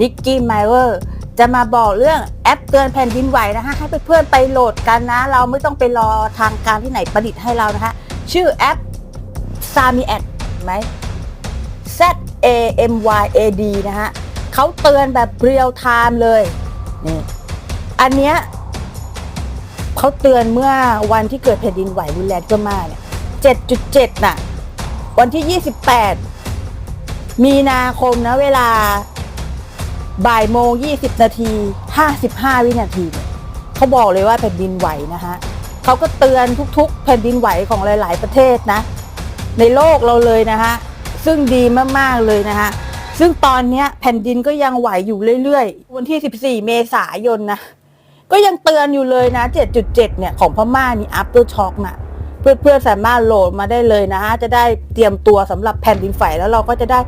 นิกกี้ไมเวอร์จะมาบอกเรื่องแอปเตือนแผ่นดินไหวนะคะให้เพื่อนๆไปโหลดกันนะ เราไม่ต้องไปรอทางการที่ไหนประดิษฐ์ให้เรานะคะชื่อแอป s a m i a d ไหม Z A M Y A D นะฮะเขาเตือนแบบเรียลไทม์เลยนี่อันเนี้ยเขาเตือนเมื่อวันที่เกิดแผ่นดินไหวรุนแรงก็มากเนี่ย7.7 น่ะ วันที่ 28 มีนาคมนะเวลา บ่ายโมง 20 นาที 55 วินาทีเนี่ยเขาบอกเลยว่าแผ่นดินไหวนะฮะเขาก็เตือนทุกๆ แผ่นดินไหวของหลาย ๆ ประเทศนะ ในโลกเราเลยนะฮะซึ่งดีมากๆเลยนะฮะซึ่งตอนนี้แผ่นดินก็ยังไหวอยู่เรื่อยๆ วันที่ 14 เมษายนนะก็ยังเตือนอยู่เลยนะ 7.7 เนี่ยของพม่านี่ after shock นะเพื่อนๆสามารถโหลดมาได้เลยนะฮะจะได้เตรียมตัวสำหรับแผ่นดินไหวแล้วเราก็จะได้